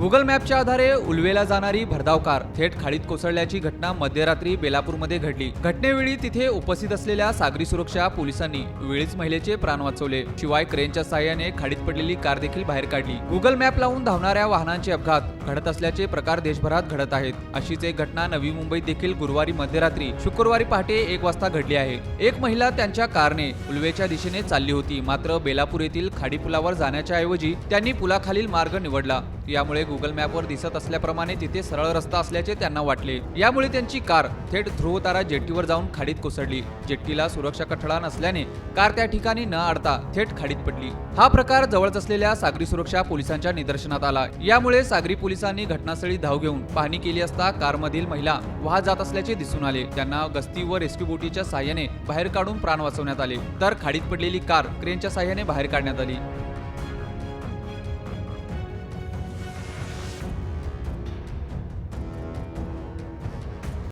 Google मॅपच्या आधारे उलवेला जाणारी भरधाव कार थेट खाडीत कोसळल्याची घटना मध्यरात्री बेलापूरमध्ये घडली. घटनेवेळी तिथे उपस्थित असलेल्या सागरी सुरक्षा पोलिसांनी वेळीच महिलेचे प्राण वाचवले. शिवाय क्रेनच्या सहाय्याने खाडीत पडलेली कार देखील बाहेर काढली. गुगल मॅप लावून धावणाऱ्या वाहनांचे अपघात घडत असल्याचे प्रकार देशभरात घडत आहेत. अशीच एक घटना नवी मुंबईत देखील गुरुवारी मध्यरात्री शुक्रवारी पहाटे एक वाजता घडली आहे. एक महिला त्यांच्या कारने उलवेच्या दिशेने चालली होती. मात्र बेलापूर येथील खाडी पुलावर जाण्याच्या ऐवजी त्यांनी पुलाखालील मार्ग निवडला. यामुळे गुगल मॅपवर दिसत असल्याप्रमाणे तिथे सरळ रस्ता असल्याचे त्यांना वाटले. यामुळे त्यांची कार थेट ध्रुवतारा जेट्टीवर जाऊन खाडीत कोसळली. जेट्टीला सुरक्षा कठडा नसल्याने कार त्या ठिकाणी न अडता थेट खाडीत पडली. हा प्रकार जवळच असलेल्या सागरी सुरक्षा पोलिसांच्या निदर्शनात आला. यामुळे सागरी पोलिसांनी घटनास्थळी धाव घेऊन पाहणी केली असता कारमधील महिला वाहत जात असल्याचे दिसून आले. त्यांना गस्ती व रेस्क्यू बोटीच्या साह्याने बाहेर काढून प्राण वाचवण्यात आले. तर खाडीत पडलेली कार क्रेनच्या साह्याने बाहेर काढण्यात आली.